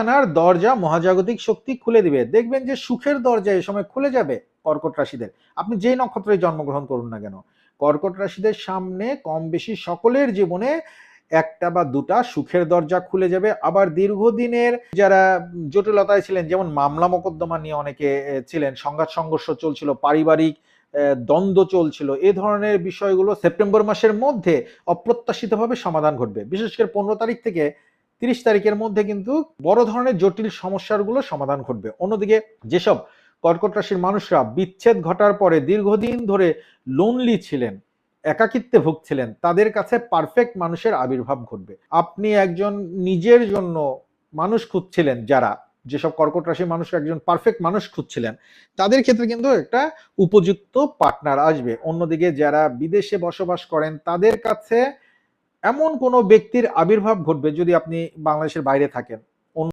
আনার দরজা মহাজাগতিক শক্তি খুলে দিবে। দেখবেন যে সুখের দরজা এ সময় খুলে যাবে কর্কট রাশিদের। আপনি যেই নক্ষত্রে জন্মগ্রহণ করুন না কেন, কর্কট রাশিদের সামনে কম বেশি সকলের জীবনে একটা বা দুটা সুখের দরজা খুলে যাবে। আবার দীর্ঘদিনের যারা জটিলতায় ছিলেন, যেমন মামলা মোকদ্দমা নিয়ে অনেকে ছিলেন, সংঘাত সংঘর্ষ চলছিল, পারিবারিক দ্বন্দ্ব চলছিল, এ ধরনের বিষয়গুলো সেপ্টেম্বর মাসের মধ্যে অপ্রত্যাশিতভাবে সমাধান ঘটবে। বিশেষ করে পনেরো তারিখ থেকে তিরিশ তারিখের মধ্যে কিন্তু বড় ধরনের জটিল সমস্যাগুলো সমাধান ঘটবে। অন্যদিকে যেসব কর্কট রাশির মানুষরা বিচ্ছেদ ঘটার পরে দীর্ঘদিন ধরে লোনলি ছিলেন, একাকিত্বে ভুগছিলেন, তাদের কাছে পারফেক্ট মানুষের আবির্ভাব ঘটবে। আপনি একজন নিজের জন্য মানুষ খুঁজছিলেন যারা, যেসব কর্কট রাশির মানুষ একজন পারফেক্ট মানুষ খুঁজছিলেন, তাদের ক্ষেত্রে কিন্তু একটা উপযুক্ত পার্টনার আসবে। অন্যদিকে যারা বিদেশে বসবাস করেন, তাদের কাছে এমন কোনো ব্যক্তির আবির্ভাব ঘটবে যদি আপনি বাংলাদেশের বাইরে থাকেন?